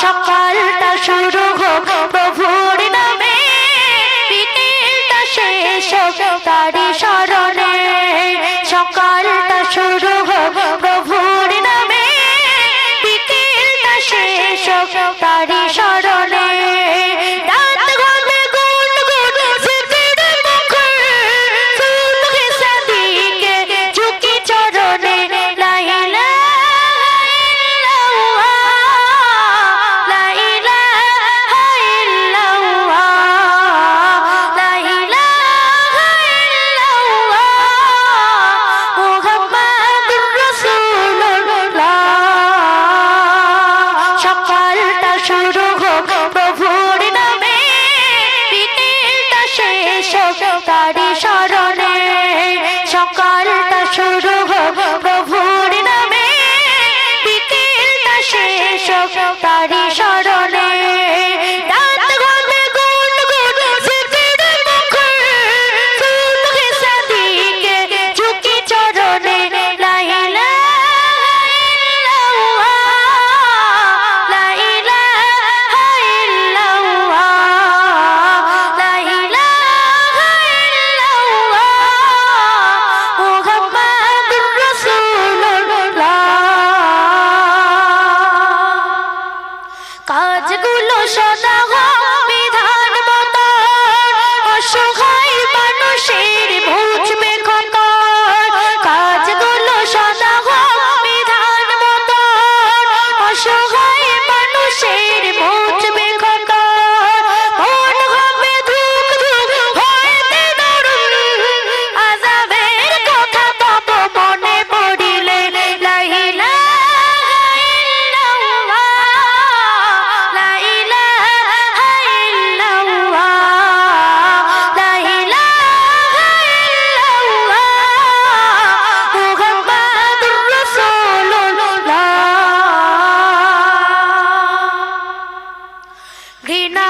সকালটা শুরু হোক, প্রভুর নামে। বিকেলটা শেষ হোক তারি স্মরণে। সকালটা শুরু হোক, প্রভুর নামে। বিকেলটা শেষ হোক তারি স্মরণে। হোক তারি স্মরণে সকালটা শুরু প্রভুর নামে বিকেলটা শেষ হোক তারি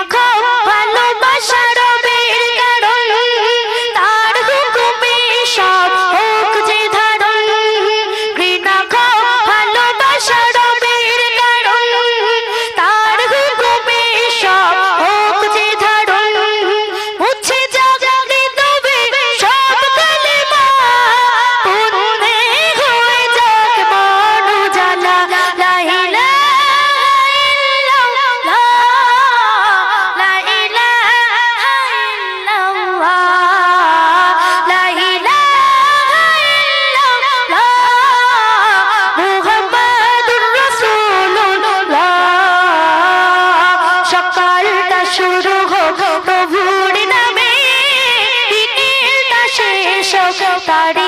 রাখো ভালোবাসার তারে